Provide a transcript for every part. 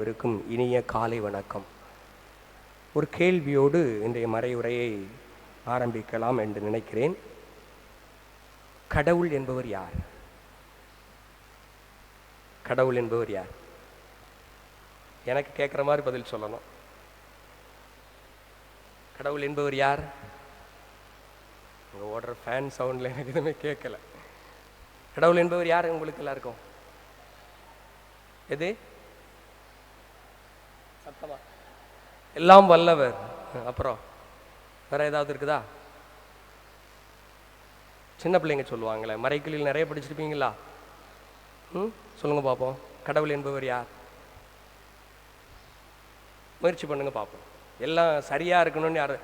இருக்கும் இனிய காலை வணக்கம். ஒரு கேள்வியோடு இன்றைய மறையுரையை ஆரம்பிக்கலாம் என்று நினைக்கிறேன். கடவுள் என்பவர் யார்? கடவுள் என்பவர் யார்? எனக்கு கேட்குற மாதிரி பதில் சொல்லணும். கடவுள் என்பவர் யார்? உங்கள் ஓடுற ஃபேன் சவுண்டில் எனக்கு எதுவுமே கேட்கல. கடவுள் என்பவர் யார் உங்களுக்கு எல்லாருக்கும்? எது? சத்தமா எல்லாம் வல்லவர். அப்புறம் வேற ஏதாவது இருக்குதா? சின்ன பிள்ளைங்க சொல்லுவாங்களே மறைக்கிளில் நிறைய படிச்சிருப்பீங்களா? ம் சொல்லுங்க பார்ப்போம் கடவுள் என்பவர் யார்? முயற்சி பண்ணுங்க பார்ப்போம் எல்லாம் சரியா இருக்கணும்னு யார்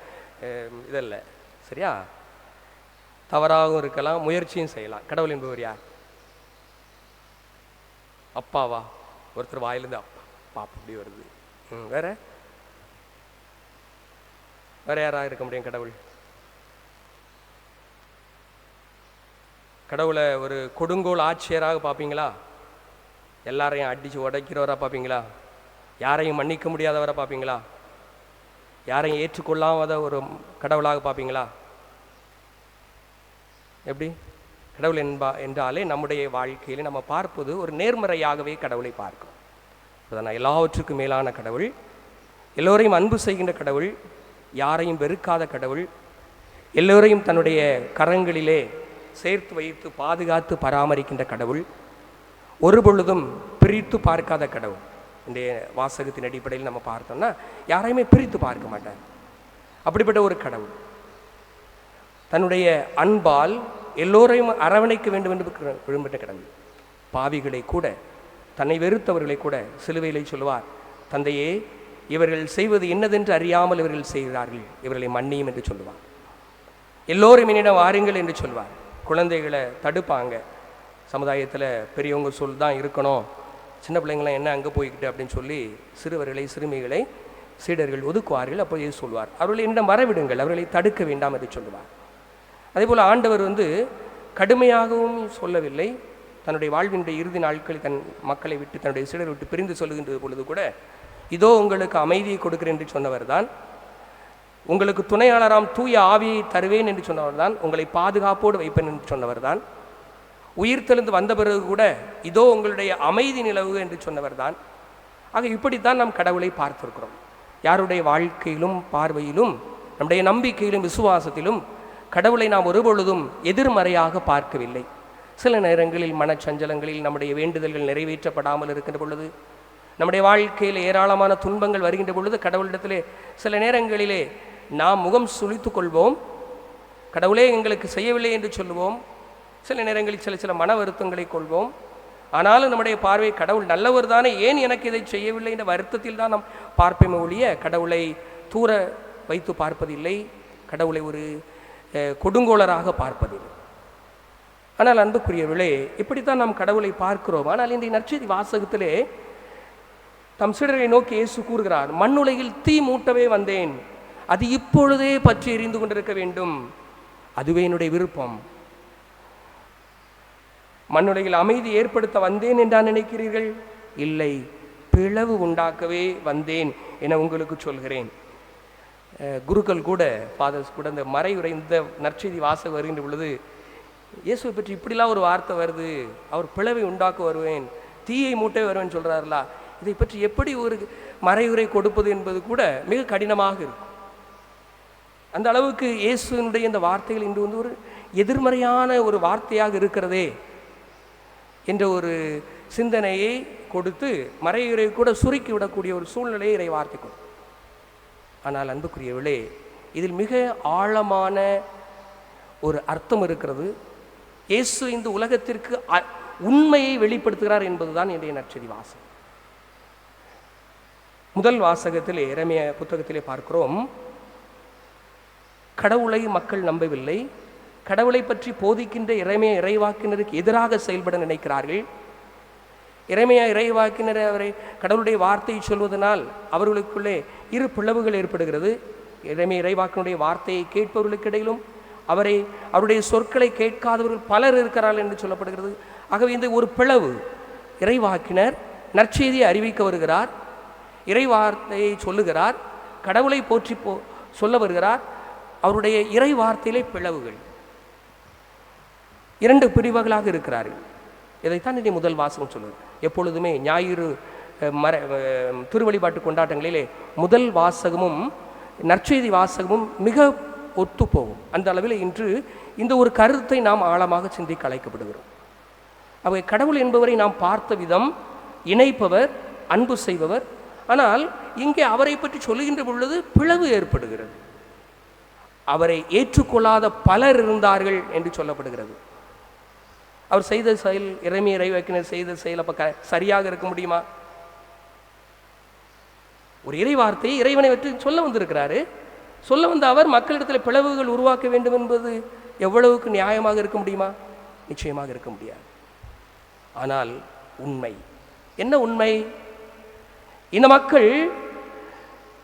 இதல்ல. சரியா? தவறாகவும் இருக்கலாம் முயற்சியும் செய்யலாம். கடவுள் என்பவர் யார்? அப்பாவா? ஒருத்தர் வாயிலிருந்து அப்பா பாப்பா அப்படி வருது. ம் வேற? வேற யாராக இருக்க முடியும் கடவுள்? கடவுளை ஒரு கொடுங்கோல் ஆட்சியராக பார்ப்பீங்களா? எல்லாரையும் அடிச்சு உடைக்கிறவராக பார்ப்பீங்களா? யாரையும் மன்னிக்க முடியாதவரை பார்ப்பீங்களா? யாரையும் ஏற்றுக்கொள்ளாத ஒரு கடவுளாக பார்ப்பீங்களா? எப்படி? கடவுள் என்பா என்றாலே நம்முடைய வாழ்க்கையில் நம்ம பார்ப்பது ஒரு நேர்மறையாகவே கடவுளை பார்க்கும். அதான் எல்லாவற்றுக்கும் மேலான கடவுள் எல்லோரையும் அன்பு செய்கின்ற கடவுள் யாரையும் வெறுக்காத கடவுள் எல்லோரையும் தன்னுடைய கரங்களிலே சேர்த்து வைத்து பாதுகாத்து பராமரிக்கின்ற கடவுள் ஒரு பொழுதும் பிரித்து பார்க்காத கடவுள். இந்த வாசகத்தின் அடிப்படையில் நம்ம பார்த்தோம்னா யாரையுமே பிரித்து பார்க்க மாட்டார். அப்படிப்பட்ட ஒரு கடவுள். தன்னுடைய அன்பால் எல்லோரையும் அரவணைக்க வேண்டும் என்று விரும்புகிற கடவுள். பாவிகளை கூட தன்னை வெறுத்தவர்களை கூட சிலுவையிலே சொல்லுவார் தந்தையே இவர்கள் செய்வது என்னதென்று அறியாமல் இவர்கள் செய்கிறார்கள். இவர்களை மன்னியும் என்று சொல்லுவார். எல்லோரும் என்னிடம் வாருங்கள் என்று சொல்வார். குழந்தைகளை தடுப்பாங்க. சமுதாயத்தில் பெரியவங்க சொல் தான் இருக்கணும். சின்ன பிள்ளைங்களாம் என்ன அங்கே போய்கிட்டு அப்படின்னு சொல்லி சிறுவர்களை சிறுமிகளை சீடர்கள் ஒதுக்குவார்கள். அப்போ இது சொல்வார் அவர்களை என்னிடம் வரவிடுங்கள். அவர்களை தடுக்க வேண்டாம் என்று சொல்லுவார். அதே போல் ஆண்டவர் வந்து கடுமையாகவும் சொல்லவில்லை. தன்னுடைய வாழ்வினுடைய இறுதி நாட்களில் தன் மக்களை விட்டு தன்னுடைய சீடரை விட்டு பிரிந்து சொல்லுகின்ற பொழுது கூட இதோ உங்களுக்கு அமைதியை கொடுக்கிறேன் என்று சொன்னவர் தான் உங்களுக்கு துணையாளராம் தூய ஆவியை தருவேன் என்று சொன்னவர் தான் உங்களை பாதுகாப்போடு வைப்பேன் என்று சொன்னவர் தான் உயிர்த்தெழுந்து வந்த பிறகு கூட இதோ உங்களுடைய அமைதி நிலவு என்று சொன்னவர் தான் ஆக இப்படித்தான் நாம் கடவுளை பார்த்திருக்கிறோம். யாருடைய வாழ்க்கையிலும் பார்வையிலும் நம்முடைய நம்பிக்கையிலும் விசுவாசத்திலும் கடவுளை நாம் ஒருபொழுதும் எதிர்மறையாக பார்க்கவில்லை. சில நேரங்களில் மனச்சஞ்சலங்களில் நம்முடைய வேண்டுதல்கள் நிறைவேற்றப்படாமல் இருக்கின்ற பொழுது நம்முடைய வாழ்க்கையில் ஏராளமான துன்பங்கள் வருகின்ற பொழுது கடவுளிடத்திலே சில நேரங்களிலே நாம் முகம் சுழித்து கொள்வோம். கடவுளே எங்களுக்கு செய்யவில்லை என்று சொல்லுவோம். சில நேரங்களில் சில சில மன வருத்தங்களை கொள்வோம். ஆனாலும் நம்முடைய பார்வை கடவுள் நல்லவர் தானே ஏன் எனக்கு இதை செய்யவில்லை என்ற வருத்தத்தில் தான் நாம் பார்ப்பேமே ஒழிய கடவுளை தூர வைத்து பார்ப்பதில்லை. கடவுளை ஒரு கொடுங்கோளராக பார்ப்பதில்லை. ஆனால் அன்புக்குரியவர்களே இப்படித்தான் நாம் கடவுளை பார்க்கிறோம். ஆனால் இந்த நற்செய்தி வாசகத்திலே தம் சிடரை நோக்கி இயேசு கூறுகிறார் மண்ணுலகில் தீ மூட்டவே வந்தேன். அது இப்பொழுதே பற்றி எரிந்து கொண்டிருக்க வேண்டும். அதுவே என்னுடைய விருப்பம். மண்ணுலகில் அமைதி ஏற்படுத்த வந்தேன் என்றா நினைக்கிறீர்கள்? இல்லை. பிளவு உண்டாக்கவே வந்தேன் என உங்களுக்கு சொல்கிறேன். குருக்கள் கூட ஃபாதர்ஸ் கூட இந்த மறையுறை இந்த நற்செய்தி வாசகம் வருகின்ற பொழுது இயேசுவை பற்றி இப்படிலாம் ஒரு வார்த்தை வருது அவர் பிளவை உண்டாக்க வருவேன் தீயை மூட்டை வருவேன் சொல்கிறார்களா இதை பற்றி எப்படி ஒரு மறையுரை கொடுப்பது என்பது கூட மிக கடினமாக இருக்கும். அந்த அளவுக்கு இயேசுனுடைய இந்த வார்த்தைகள் இன்று வந்து ஒரு எதிர்மறையான ஒரு வார்த்தையாக இருக்கிறதே என்ற ஒரு சிந்தனையை கொடுத்து மறையுரை கூட சுருக்கி விடக்கூடிய ஒரு சூழ்நிலையை இறை வார்த்தை கொடு. ஆனால் அன்புக்குரியவளே இதில் மிக ஆழமான ஒரு அர்த்தம் இருக்கிறது. இயேசு இந்த உலகத்திற்கு உண்மையை வெளிப்படுத்துகிறார் என்பதுதான் என்னுடைய நற்செய்தி வாசகம். முதல் வாசகத்தில் இறமைய புத்தகத்திலே பார்க்கிறோம். கடவுளை மக்கள் நம்பவில்லை. கடவுளை பற்றி போதிக்கின்ற இறைமைய இறைவாக்கினருக்கு எதிராக செயல்பட நினைக்கிறார்கள். இறைமையா இறைவாக்கினர் அவரை கடவுளுடைய வார்த்தையை சொல்வதனால் அவர்களுக்குள்ளே இரு பிளவுகள் ஏற்படுகிறது. இறைமைய இறைவாக்கினுடைய வார்த்தையை கேட்பவர்களுக்கு இடையிலும் அவரை அவருடைய சொற்களை கேட்காதவர்கள் பலர் இருக்கிறார்கள் என்று சொல்லப்படுகிறது. ஆகவே இந்த ஒரு பிளவு இறைவாக்கினர் நற்செய்தியை அறிவிக்க வருகிறார் இறைவார்த்தையை சொல்லுகிறார் கடவுளை போற்றி போ சொல்ல வருகிறார். அவருடைய இறை வார்த்தையிலே பிளவுகள். இரண்டு பிரிவுகளாக இருக்கிறார்கள். இதைத்தான் இனி முதல் வாசகம் சொல்லுது. எப்பொழுதுமே ஞாயிறு மர திருவழிபாட்டு கொண்டாட்டங்களிலே முதல் வாசகமும் நற்செய்தி வாசகமும் மிக ஒத்துப்போகும். அந்த அளவில் இன்று இந்த ஒரு கருத்தை நாம் ஆழமாக சிந்திக்க அழைக்கப்படுகிறோம் அவை கடவுள் என்பவரை நாம் பார்த்த விதம் இணைப்பவர் அன்பு செய்பவர். ஆனால் இங்கே அவரை பற்றி சொல்லுகின்ற பொழுது பிளவு ஏற்படுகிறது. அவரை ஏற்றுக்கொள்ளாத பலர் இருந்தார்கள் என்று சொல்லப்படுகிறது. அவர் செய்த செயல் இறைமை இறைவாக்கினர் செய்த செயல் அப்போ க சரியாக இருக்க முடியுமா? ஒரு இறை வார்த்தையை இறைவனை பற்றி சொல்ல வந்திருக்கிறாரு. சொல்ல வந்த அவர் மக்களிடத்தில் பிளவுகள் உருவாக்க வேண்டும் என்பது எவ்வளவுக்கு நியாயமாக இருக்க முடியுமா? நிச்சயமாக இருக்க முடியாது. ஆனால் உண்மை. என்ன உண்மை? இந்த மக்கள்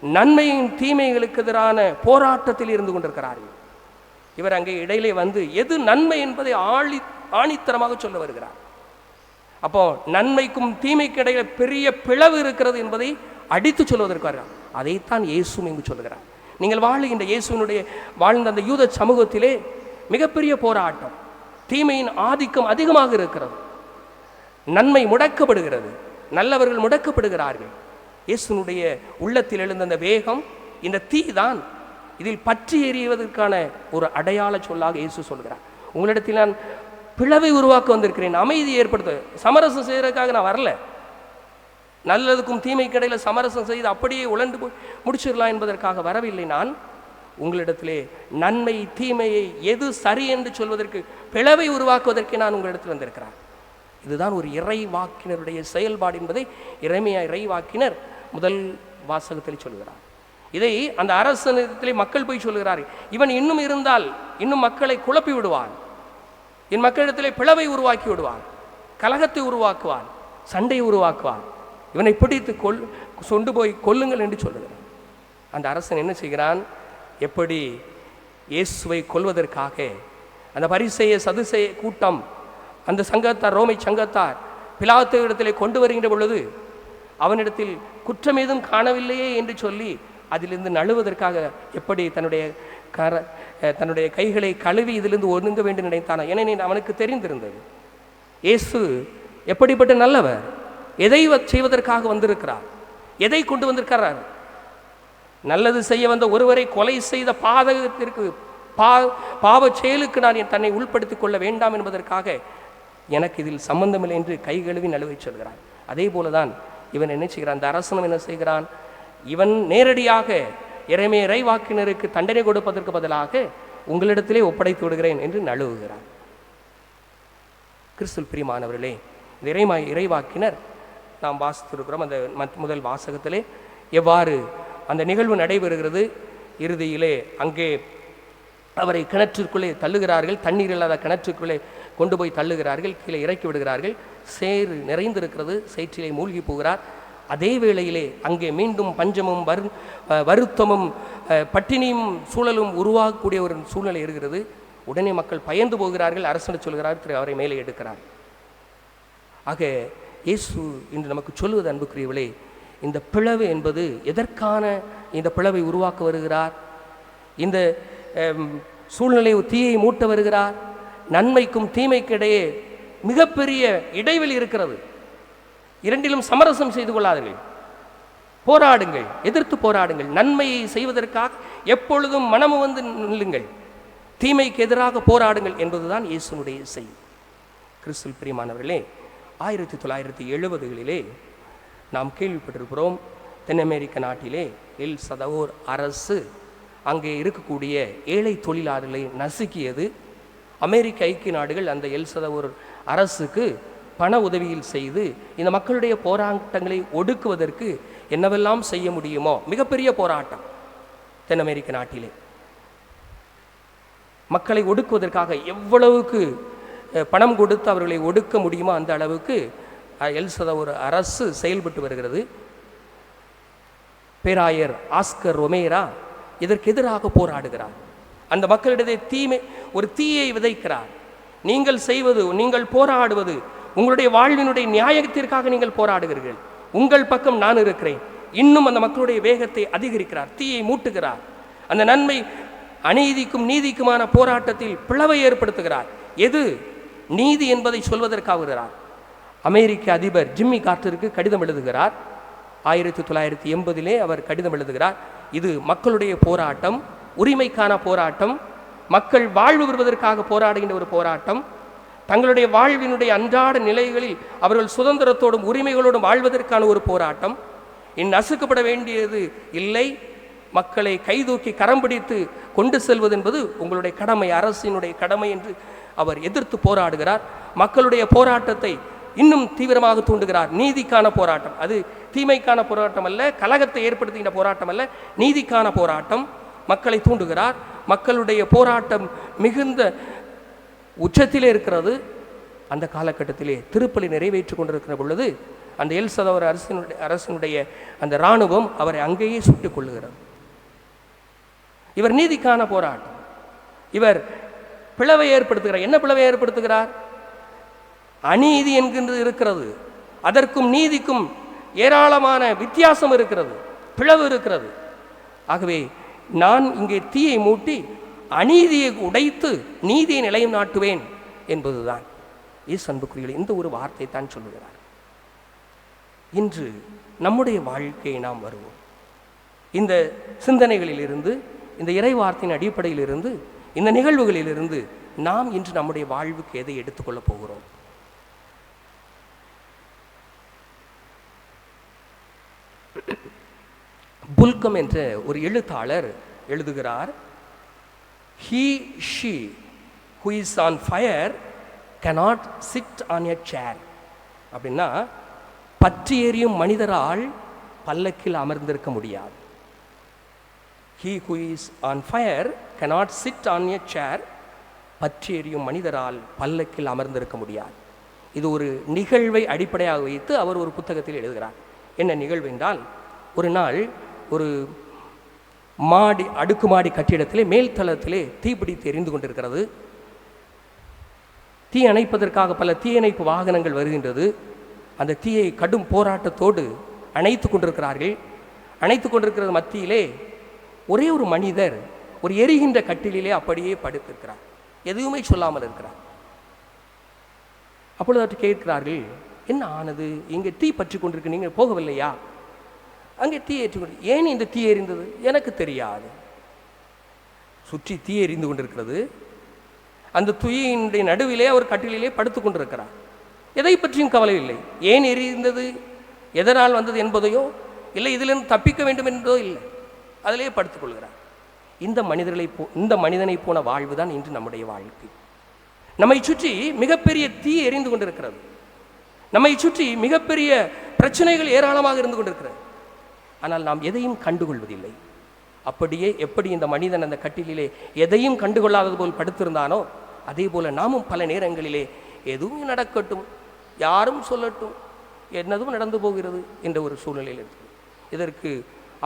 நன்மையின் தீமைகளுக்கு எதிரான போராட்டத்தில் இருந்து கொண்டிருக்கிறார்கள். இவர் அங்கே இடையிலே வந்து எது நன்மை என்பதை ஆழி ஆணித்தரமாக சொல்ல வருகிறார். அப்போ நன்மைக்கும் தீமைக்கு இடையில பெரிய பிளவு இருக்கிறது என்பதை அடித்து சொல்வதற்கு வருகிறார் அதைத்தான் இயேசும் இங்கு சொல்லுகிறார். நீங்கள் வாழுகின்ற இயேசுவினுடைய வாழ்ந்த அந்த யூத சமூகத்திலே மிகப்பெரிய போராட்டம். தீமையின் ஆதிக்கம் அதிகமாக இருக்கிறது. நன்மை முடக்கப்படுகிறது. நல்லவர்கள் முடக்கப்படுகிறார்கள். இயேசுனுடைய உள்ளத்தில் எழுந்த அந்த வேகம் இந்த தீ தான் இதில் பற்றி எறிவதற்கான ஒரு அடையாள சொல்லாக இயேசு சொல்கிறார். உங்களிடத்தில் நான் பிளவை உருவாக்க வந்திருக்கிறேன். அமைதி ஏற்படுத்த சமரசம் செய்கிறதுக்காக நான் வரல. நல்லதுக்கும் தீமைக்கிடையில் சமரசம் செய்து அப்படியே உழண்டு போய் முடிச்சிடலாம் என்பதற்காக வரவில்லை நான். உங்களிடத்திலே நன்மை தீமையை எது சரி என்று சொல்வதற்கு பிளவை உருவாக்குவதற்கு நான் உங்களிடத்தில் வந்திருக்கிறேன். இதுதான் ஒரு இறை வாக்கினருடைய செயல்பாடு என்பதை இறைமையா இறை வாக்கினர் முதல் வாசகத்தில் சொல்கிறார். இதை அந்த அரசனிடத்திலே மக்கள் போய் சொல்கிறார்கள் இவன் இன்னும் இருந்தால் இன்னும் மக்களை குழப்பி விடுவான். என் மக்களிடத்திலே பிளவை உருவாக்கி விடுவான். கலகத்தை உருவாக்குவான். சண்டையை உருவாக்குவான். இவனை பிடித்து கொல் சொண்டு போய் கொல்லுங்கள் என்று சொல்லுகிறான் அந்த அரசன் என்ன செய்கிறான்? எப்படி இயேசுவை கொல்வதற்காக அந்த பரிசெய சதுசெய கூட்டம் அந்த சங்கத்தார் ரோமை சங்கத்தார் பிலாத்து இடத்திலே கொண்டு வருகின்ற பொழுது அவனிடத்தில் குற்றம் ஏதும் காணவில்லையே என்று சொல்லி அதிலிருந்து நழுவதற்காக எப்படி தன்னுடைய கர தன்னுடைய கைகளை கழுவி இதிலிருந்து ஒதுங்க வேண்டும் நினைத்தானோ? ஏனெனில் அவனுக்கு தெரிந்திருந்தது. இயேசு எப்படிப்பட்ட நல்லவர். எதை வ- செய்வதற்காக வந்திருக்கிறார்? எதை கொண்டு வந்திருக்கிறார்? நல்லது செய்ய வந்த ஒருவரை கொலை செய்த பாதகத்திற்கு பா பாவ செயலுக்கு நான் என் தன்னை உள்படுத்திக் கொள்ள வேண்டாம் என்பதற்காக எனக்கு இதில் சம்பந்தமில்லை என்று கை கழுவி நழுவை சொல்கிறான் அதே போலதான் இவன் என்ன செய்கிறான்? அந்த அரசனும் என்ன செய்கிறான்? இவன் நேரடியாக இறைமே இறைவாக்கினருக்கு தண்டனை கொடுப்பதற்கு பதிலாக உங்களிடத்திலே ஒப்படைத்து விடுகிறேன் என்று நழுவுகிறான் கிறிஸ்துல் பிரிமானவர்களே இறைமா இறைவாக்கினர் நாம் வாசித்திருக்கிறோம் அந்த மத்- முதல் வாசகத்திலே எவ்வாறு அந்த நிகழ்வு நடைபெறுகிறது? இறுதியிலே அங்கே அவரை கிணற்றிற்குள்ளே தள்ளுகிறார்கள் தண்ணீர் இல்லாத கிணற்றுக்குள்ளே கொண்டு போய் தள்ளுகிறார்கள் கீழே இறக்கி விடுகிறார்கள். சேறு நிறைந்திருக்கிறது சேற்றிலே மூழ்கி போகிறார். அதே வேளையிலே அங்கே மீண்டும் பஞ்சமும் வரு வருத்தமும் பட்டினியும் சூழலும் உருவாகக்கூடிய ஒரு சூழ்நிலை இருக்கிறது. உடனே மக்கள் பயந்து போகிறார்கள். அரசனை சொல்கிறார் திரு அவரை மேலே எடுக்கிறார். ஆக இயேசு இன்று நமக்கு சொல்லுவது அன்புக்குரியவளே இந்த பிளவு என்பது எதற்கான இந்த பிளவை உருவாக்க வருகிறார்? இந்த சூழ்நிலை தீயை மூட்ட வருகிறார்? நன்மைக்கும் தீமைக்கு இடையே மிகப்பெரிய இடைவெளி இருக்கிறது. இரண்டிலும் சமரசம் செய்து கொள்ளாதீர்கள். போராடுங்கள் எதிர்த்து போராடுங்கள். நன்மையை செய்வதற்காக எப்பொழுதும் மனமு வந்து நில்லுங்கள். தீமைக்கு எதிராக போராடுங்கள் என்பதுதான் இயேசுனுடைய செய்தி கிறிஸ்துவில் பிரியமானவர்களே ஆயிரத்தி தொள்ளாயிரத்தி எழுபதுகளிலே நாம் கேள்விப்பட்டிருக்கிறோம் தென் அமெரிக்க நாட்டிலே எல் சதவோர் அரசு அங்கே இருக்கக்கூடிய ஏழை தொழிலாளர்களை நசுக்கியது. அமெரிக்க ஐக்கிய நாடுகள் அந்த எல் சதவோர் அரசுக்கு பண உதவியில் செய்து இந்த மக்களுடைய போராட்டங்களை ஒடுக்குவதற்கு என்னவெல்லாம் செய்ய முடியுமோ மிகப்பெரிய போராட்டம் தென் அமெரிக்க நாட்டிலே. மக்களை ஒடுக்குவதற்காக எவ்வளவுக்கு பணம் கொடுத்து அவர்களை ஒடுக்க முடியுமோ அந்த அளவுக்கு எல்சத ஒரு அரசு செயல்பட்டு வருகிறது. பேராயர் ஆஸ்கர் ரொமேரா இதற்கு எதிராக போராடுகிறார். அந்த மக்களிடையே தீமை ஒரு தீயை விதைக்கிறார். நீங்கள் செய்வது நீங்கள் போராடுவது உங்களுடைய வாழ்வினுடைய நியாயத்திற்காக நீங்கள் போராடுகிறீர்கள். உங்கள் பக்கம் நான் இருக்கிறேன். இன்னும் அந்த மக்களுடைய வேகத்தை அதிகரிக்கிறார் தீயை மூட்டுகிறார். அந்த நன்மை அநீதிக்கும் நீதிக்குமான போராட்டத்தில் பிளவை ஏற்படுத்துகிறார். எது? நீதி என்பதை சொல்வதற்காகிறார் அமெரிக்க அதிபர் ஜிம்மி கார்டருக்கு கடிதம் எழுதுகிறார். ஆயிரத்தி தொள்ளாயிரத்தி எண்பதிலே அவர் கடிதம் எழுதுகிறார். இது மக்களுடைய போராட்டம் உரிமைக்கான போராட்டம் மக்கள் வாழ்வு பெறுவதற்காக போராடுகின்ற ஒரு போராட்டம். தங்களுடைய வாழ்வினுடைய அன்றாட நிலைகளில் அவர்கள் சுதந்திரத்தோடும் உரிமைகளோடும் வாழ்வதற்கான ஒரு போராட்டம். இன் நசுக்கப்பட வேண்டியது இல்லை. மக்களை கைதூக்கி கரம் பிடித்து கொண்டு செல்வது என்பது உங்களுடைய கடமை அரசினுடைய கடமை என்று அவர் எதிர்த்து போராடுகிறார். மக்களுடைய போராட்டத்தை இன்னும் தீவிரமாக தூண்டுகிறார். நீதிக்கான போராட்டம். அது தீமைக்கான போராட்டம் அல்ல கலகத்தை ஏற்படுத்துகின்ற போராட்டம் அல்ல. நீதிக்கான போராட்டம் மக்களை தூண்டுகிறார். மக்களுடைய போராட்டம் மிகுந்த உச்சத்திலே இருக்கிறது. அந்த காலகட்டத்திலே திருப்பலி நிறைவேற்றி கொண்டிருக்கிற பொழுது அந்த எல் சதவர் அரசினுடைய அரசினுடைய அந்த இராணுவம் அவரை அங்கேயே சுட்டுக் கொள்ளுகிறது இவர் நீதிக்கான போராட்டம். இவர் பிளவை ஏற்படுத்துகிறார். என்ன பிளவை ஏற்படுத்துகிறார்? அநீதி என்கின்றது இருக்கிறது. அதற்கும் நீதிக்கும் ஏராளமான வித்தியாசம் இருக்கிறது. பிளவு இருக்கிறது. ஆகவே நான் இங்கே தீயை மூட்டி அநீதியை உடைத்து நீதியை நிலையம் நாட்டுவேன் என்பதுதான். ஈஸ் அன்புக்குரியல் இந்த ஒரு வார்த்தை தான் சொல்லுகிறார். இன்று நம்முடைய வாழ்க்கையை நாம் வருவோம். இந்த சிந்தனைகளிலிருந்து இந்த இறை வார்த்தையின் அடிப்படையிலிருந்து இந்த நிகழ்வுகளிலிருந்து நாம் இன்று நம்முடைய வாழ்வுக்கு எதை எடுத்துக்கொள்ளப் போகிறோம்? புல்கம் என்ற ஒரு எழுத்தாளர் எழுதுகிறார் he she who is on fire cannot sit on a chair அப்படின்னா பற்றி எறியும் மனிதரால் பல்லக்கில் அமர்ந்திருக்க முடியாது. He who is on fire cannot sit on a chair பற்றி எறியும் மனிதரால் பல்லக்கில் அமர்ந்திருக்க முடியாது. இது ஒரு நிகழ்வை அடிப்படையாக வைத்து அவர் ஒரு புத்தகத்தில் எழுதுகிறார். என்ன நிகழ்வு என்றால் ஒரு நாள் ஒரு மாடி அடுக்குமாடி கட்டிடத்திலே மேல்தளத்திலே தீப்பிடித்து எரிந்து கொண்டிருக்கிறது. தீ அணைப்பதற்காக பல தீயணைப்பு வாகனங்கள் வருகின்றது. அந்த தீயை கடும் போராட்டத்தோடு அணைத்து கொண்டிருக்கிறார்கள். அணைத்து கொண்டிருக்கிறது மத்தியிலே ஒரே ஒரு மனிதர் ஒரு எரிகின்ற கட்டிலே அப்படியே படுத்திருக்கிறார். எதுவுமே சொல்லாமல் இருக்கிறார். அப்பொழுது அவற்றை கேட்கிறார்கள் என்ன ஆனது? இங்கே தீ பற்றி கொண்டிருக்கு நீங்கள் போகவில்லையா? அங்கே தீ ஏற்றி கொண்டு ஏன் இந்த தீ எரிந்தது? எனக்கு தெரியாது. சுற்றி தீ எரிந்து கொண்டிருக்கிறது. அந்த துயினுடைய நடுவிலே அவர் கட்டிலே படுத்து கொண்டிருக்கிறார். எதை பற்றியும் கவலை இல்லை. ஏன் எரிந்தது? எதனால் வந்தது என்பதையோ இல்லை இதிலிருந்து தப்பிக்க வேண்டும் என்பதோ இல்லை. அதிலே படுத்துக்கொள்கிறார். இந்த மனிதர்களை போ இந்த மனிதனை போன வாழ்வு தான் இன்று நம்முடைய வாழ்க்கை. நம்மை சுற்றி மிகப்பெரிய தீ எரிந்து கொண்டிருக்கிறது. நம்மை சுற்றி மிகப்பெரிய பிரச்சனைகள் ஏராளமாக இருந்து கொண்டிருக்கிறது. ஆனால் நாம் எதையும் கண்டுகொள்வதில்லை. அப்படியே எப்படி இந்த மனிதன் அந்த கட்டிலே எதையும் கண்டுகொள்ளாதது போல் படுத்திருந்தானோ அதே போல நாமும் பல நேரங்களிலே எதுவும் நடக்கட்டும் யாரும் சொல்லட்டும் என்னதும் நடந்து போகிறது என்ற ஒரு சூழ்நிலையில் இருக்கு இதற்கு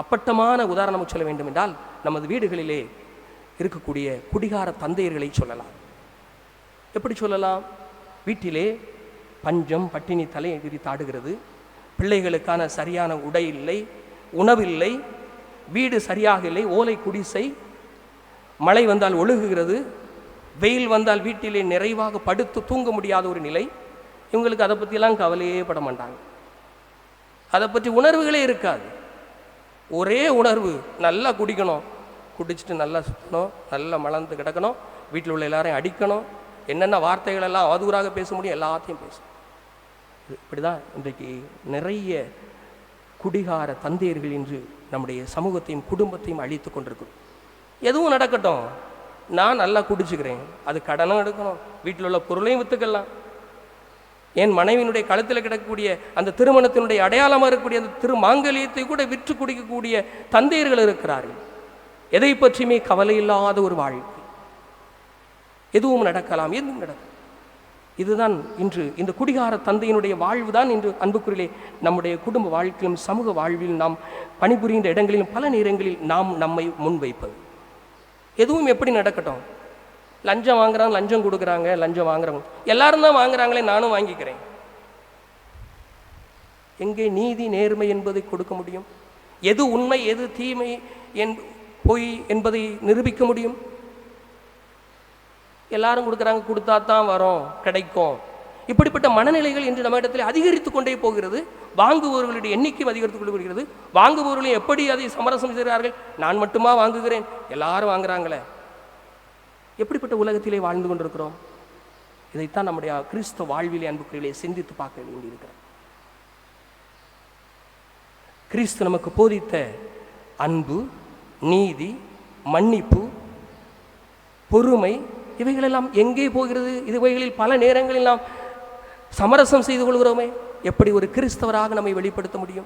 அப்பட்டமான உதாரணம் சொல்ல வேண்டும் என்றால் நமது வீடுகளிலே இருக்கக்கூடிய குடிகார தந்தையர்களை சொல்லலாம். எப்படி சொல்லலாம்? வீட்டிலே பஞ்சம் பட்டினி தலை விரித்தாடுகிறது பிள்ளைகளுக்கான சரியான உடை இல்லை உணவில்லை வீடு சரியாக இல்லை ஓலை குடிசை மழை வந்தால் ஒழுகுகிறது வெயில் வந்தால் வீட்டிலே நிறைவாக படுத்து தூங்க முடியாத ஒரு நிலை. இவங்களுக்கு அதை பற்றிலாம் கவலையே பட மாட்டாங்க. அதை பற்றி உணர்வுகளே இருக்காது. ஒரே உணர்வு நல்லா குடிக்கணும். குடிச்சிட்டு நல்லா சுற்றணும் நல்லா மலர்ந்து கிடக்கணும் வீட்டில் உள்ள எல்லாரையும் அடிக்கணும். என்னென்ன வார்த்தைகள் எல்லாம் அவதூறாக பேச முடியும் எல்லாத்தையும் பேசணும். இப்படி தான் இன்றைக்கு நிறைய குடிகார தந்தையர்கள் இன்று நம்முடைய சமூகத்தையும் குடும்பத்தையும் அழித்து கொண்டிருக்கிறோம். எதுவும் நடக்கட்டும். நான் நல்லா குடிச்சுக்கிறேன். அது கடனும் எடுக்கணும். வீட்டில் உள்ள பொருளையும் விற்றுக்கலாம் என் மனைவியினுடைய கழுத்தில் கிடக்கக்கூடிய அந்த திருமணத்தினுடைய அடையாளமாக இருக்கக்கூடிய அந்த திருமாங்கல்யத்தை கூட விற்று குடிக்கக்கூடிய தந்தையர்கள் இருக்கிறார்கள். எதை பற்றியுமே கவலை இல்லாத ஒரு வாழ்க்கை. எதுவும் நடக்கலாம் எதுவும் நடக்கும் இதுதான் இன்று இந்த குடிகார தந்தையினுடைய வாழ்வு தான் இன்று அன்புக்குறிலே நம்முடைய குடும்ப வாழ்க்கையிலும் சமூக வாழ்வில் நாம் பணிபுரிகின்ற இடங்களிலும் பல நேரங்களில் நாம் நம்மை முன்வைப்பது. எதுவும் எப்படி நடக்கட்டும்? லஞ்சம் வாங்குறாங்க லஞ்சம் கொடுக்குறாங்க லஞ்சம் வாங்குறவங்க. எல்லாரும் தான் வாங்குறாங்களே நானும் வாங்கிக்கிறேன். எங்கே நீதி நேர்மை என்பதை கொடுக்க முடியும்? எது உண்மை எது தீமை என் பொய் என்பதை நிரூபிக்க முடியும்? எல்லாரும் கொடுக்குறாங்க கொடுத்தா தான் வரும் கிடைக்கும். இப்படிப்பட்ட மனநிலைகள் இன்று நம்ம இடத்துல அதிகரித்து கொண்டே போகிறது. வாங்குபவர்களுடைய எண்ணிக்கையும் அதிகரித்துக் கொண்டு வருகிறது வாங்குபவர்களும் எப்படி அதை சமரசம் செய்கிறார்கள்? நான் மட்டுமா வாங்குகிறேன்? எல்லாரும் வாங்குறாங்களே. எப்படிப்பட்ட உலகத்திலே வாழ்ந்து கொண்டிருக்கிறோம்? இதைத்தான் நம்முடைய கிறிஸ்தவ வாழ்விலே அன்புக்குரியலே சிந்தித்து பார்க்க வேண்டியிருக்கிறது. கிறிஸ்து நமக்கு போதித்த அன்பு நீதி மன்னிப்பு பொறுமை இவைகளெல்லாம் எங்கே போகிறது? இவைகளில் பல நேரங்களில் நாம் சமரசம் செய்து கொள்கிறோமே. எப்படி ஒரு கிறிஸ்தவராக நம்மை வெளிப்படுத்த முடியும்?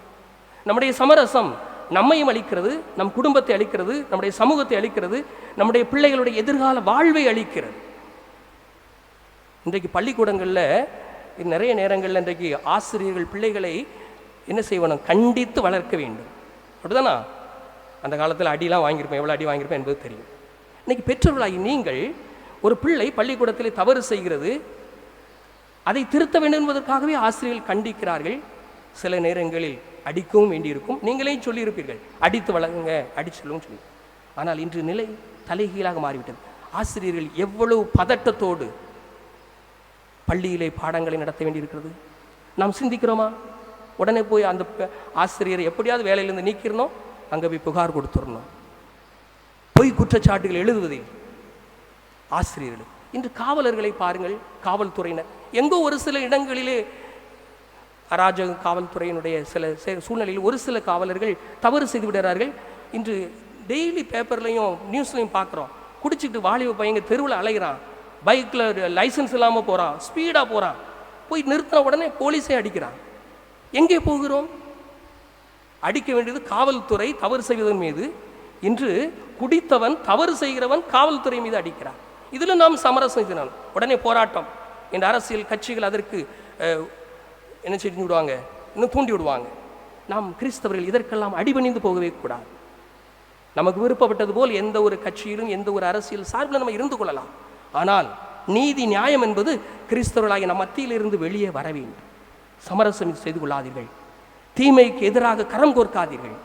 நம்முடைய சமரசம் நம்மையும் அளிக்கிறது நம் குடும்பத்தை அழிக்கிறது நம்முடைய சமூகத்தை அழிக்கிறது நம்முடைய பிள்ளைகளுடைய எதிர்கால வாழ்வை அளிக்கிறது இன்றைக்கு பள்ளிக்கூடங்களில் நிறைய நேரங்களில் இன்றைக்கு ஆசிரியர்கள் பிள்ளைகளை என்ன செய்வணும்? கண்டித்து வளர்க்க வேண்டும். அப்படிதானா? அந்த காலத்தில் அடிலாம் வாங்கியிருப்பேன் எவ்வளோ அடி வாங்கியிருப்பேன் என்பது தெரியும். இன்னைக்கு பெற்றோர்களாகி நீங்கள் ஒரு பிள்ளை பள்ளிக்கூடத்தில் தவறு செய்கிறது அதை திருத்த வேண்டும் என்பதற்காகவே ஆசிரியர்கள் கண்டிக்கிறார்கள். சில நேரங்களில் அடிக்கவும் வேண்டியிருக்கும். நீங்களே சொல்லியிருப்பீர்கள். அடித்து வழங்குங்க அடி சொல்லுங்க சொல்லி. ஆனால் இன்று நிலை தலைகீழாக மாறிவிட்டது. ஆசிரியர்கள் எவ்வளவு பதட்டத்தோடு பள்ளியிலே பாடங்களை நடத்த வேண்டியிருக்கிறது? நாம் சிந்திக்கிறோமா? உடனே போய் அந்த ஆசிரியரை எப்படியாவது வேலையிலிருந்து நீக்கிறனோ அங்கே போய் புகார் கொடுத்துடணும். பொய் குற்றச்சாட்டுகள் எழுதுவதில் ஆசிரியர்கள். இன்று காவலர்களை பாருங்கள் காவல்துறையினர். எங்கோ ஒரு சில இடங்களிலே அராஜக காவல்துறையினுடைய சில சூழ்நிலையில் ஒரு சில காவலர்கள் தவறு செய்து விடுறார்கள் இன்று டெய்லி பேப்பர்லையும் நியூஸ்லையும் பார்க்குறோம். குடிச்சிட்டு வாலிப பையங்க தெருவில் அலைகிறான் பைக்கில் லைசன்ஸ் இல்லாமல் போகிறான் ஸ்பீடாக போகிறான் போய் நிறுத்தின உடனே போலீஸே அடிக்கிறான். எங்கே போகிறோம்? அடிக்க வேண்டியது காவல்துறை தவறு செய்வதன் மீது. இன்று குடித்தவன் தவறு செய்கிறவன் காவல்துறை மீது அடிக்கிறான். இதில் நாம் சமரசம் செய்தனால் உடனே போராட்டம். இந்த அரசியல் கட்சிகள் அதற்கு என்ன செஞ்சு விடுவாங்க? இன்னும் தூண்டி விடுவாங்க. நாம் கிறிஸ்தவர்கள் இதற்கெல்லாம் அடிபணிந்து போகவே கூடாது. நமக்கு விருப்பப்பட்டது போல் எந்த ஒரு கட்சியிலும் எந்த ஒரு அரசியல் சார்பில் நம்ம இருந்து கொள்ளலாம். ஆனால் நீதி நியாயம் என்பது கிறிஸ்தவர்களாகிய நம் மத்தியிலிருந்து வெளியே வர வேண்டும். சமரசம் செய்து கொள்ளாதீர்கள். தீமைக்கு எதிராக கரம் கோர்க்காதீர்கள்.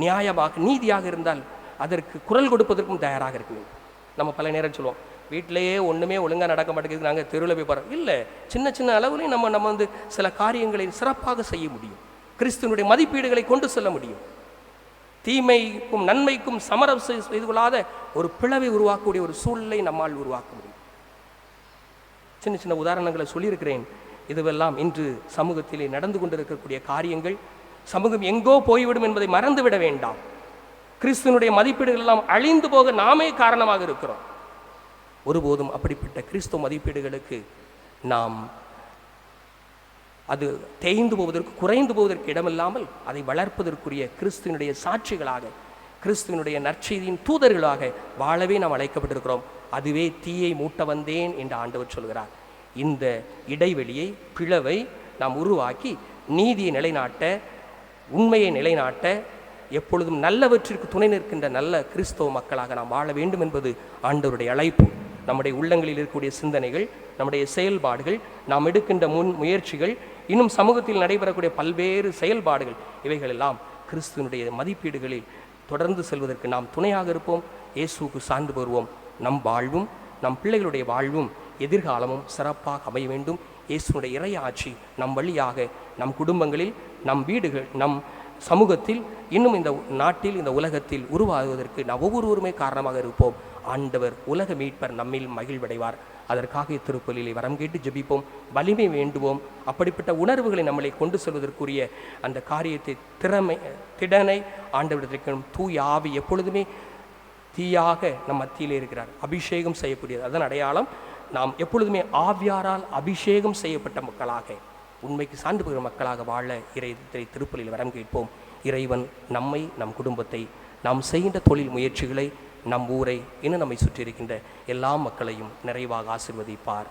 நியாயமாக நீதியாக இருந்தால் அதற்கு குரல் கொடுப்பதற்கும் தயாராக இருக்க வேண்டும். நம்ம பல நேரம் சொல்லுவோம். வீட்டிலேயே ஒன்றுமே ஒழுங்காக நடக்க மாட்டேங்குது. நாங்கள் தெருவில் போய் போகிறோம் இல்லை சின்ன சின்ன அளவுலையும் நம்ம நம்ம வந்து சில காரியங்களை சிறப்பாக செய்ய முடியும். கிறிஸ்துவனுடைய மதிப்பீடுகளை கொண்டு செல்ல முடியும். தீமைக்கும் நன்மைக்கும் சமரம் செய்து கொள்ளாத ஒரு பிளவை உருவாக்கக்கூடிய ஒரு சூழலை நம்மால் உருவாக்க முடியும். சின்ன சின்ன உதாரணங்களை சொல்லியிருக்கிறேன். இதுவெல்லாம் இன்று சமூகத்திலே நடந்து கொண்டிருக்கக்கூடிய காரியங்கள். சமூகம் எங்கோ போய்விடும் என்பதை மறந்துவிட வேண்டாம். கிறிஸ்துவனுடைய மதிப்பீடுகள் எல்லாம் அழிந்து போக நாமே காரணமாக இருக்கிறோம். ஒருபோதும் அப்படிப்பட்ட கிறிஸ்துவ மதிப்பீடுகளுக்கு நாம் அது தேய்ந்து போவதற்கு குறைந்து போவதற்கு இடமில்லாமல் அதை வளர்ப்பதற்குரிய கிறிஸ்துவனுடைய சாட்சிகளாக கிறிஸ்துவனுடைய நற்செய்தியின் தூதர்களாக வாழவே நாம் அழைக்கப்பட்டிருக்கிறோம். அதுவே தீயை மூட்ட வந்தேன் என்று ஆண்டவர் சொல்கிறார். இந்த இடைவெளியை பிளவை நாம் உருவாக்கி நீதியை நிலைநாட்ட உண்மையை நிலைநாட்ட எப்பொழுதும் நல்லவற்றிற்கு துணை நிற்கின்ற நல்ல கிறிஸ்தவ மக்களாக நாம் வாழ வேண்டும் என்பது ஆண்டவருடைய அழைப்பு. நம்முடைய உள்ளங்களில் இருக்கக்கூடிய சிந்தனைகள் நம்முடைய செயல்பாடுகள் நாம் எடுக்கின்ற முன் முயற்சிகள் இன்னும் சமூகத்தில் நடைபெறக்கூடிய பல்வேறு செயல்பாடுகள் இவைகளெல்லாம் கிறிஸ்துவனுடைய மதிப்பீடுகளில் தொடர்ந்து செல்வதற்கு நாம் துணையாக இருப்போம். இயேசுவுக்கு சார்ந்து வருவோம் நம் வாழ்வும் நம் பிள்ளைகளுடைய வாழ்வும் எதிர்காலமும் சிறப்பாக அமைய வேண்டும். இயேசுனுடைய இறை ஆட்சி நம் வழியாக நம் குடும்பங்களில் நம் வீடுகள் நம் சமூகத்தில் இன்னும் இந்த நாட்டில் இந்த உலகத்தில் உருவாகுவதற்கு நாம் ஒவ்வொருவருமே காரணமாக இருப்போம். ஆண்டவர் உலக மீட்பர் நம்மில் மகிழ்வடைவார். அதற்காக இத்திருப்பலிலே வரம் கேட்டு ஜெபிப்போம். வலிமை வேண்டுவோம். அப்படிப்பட்ட உணர்வுகளை நம்மளை கொண்டு செல்வதற்குரிய அந்த காரியத்தை திறமை திடனை ஆண்டவரிடத்திற்கும் தூய் ஆவி எப்பொழுதுமே தீயாக நம் மத்தியிலே இருக்கிறார். அபிஷேகம் செய்யக்கூடியது. அதன் அடையாளம் நாம் எப்பொழுதுமே ஆவியாரால் அபிஷேகம் செய்யப்பட்ட மக்களாக உண்மைக்கு சான்று பெறும் மக்களாக வாழ இறை திருப்பலில் வரம் கேட்போம். இறைவன் நம்மை நம் குடும்பத்தை நாம் செய்கின்ற தொழில் முயற்சிகளை நம் ஊரை இன்னும் நம்மை சுற்றி இருக்கின்ற எல்லா மக்களையும் நிறைவாக ஆசிர்வதிப்பார்.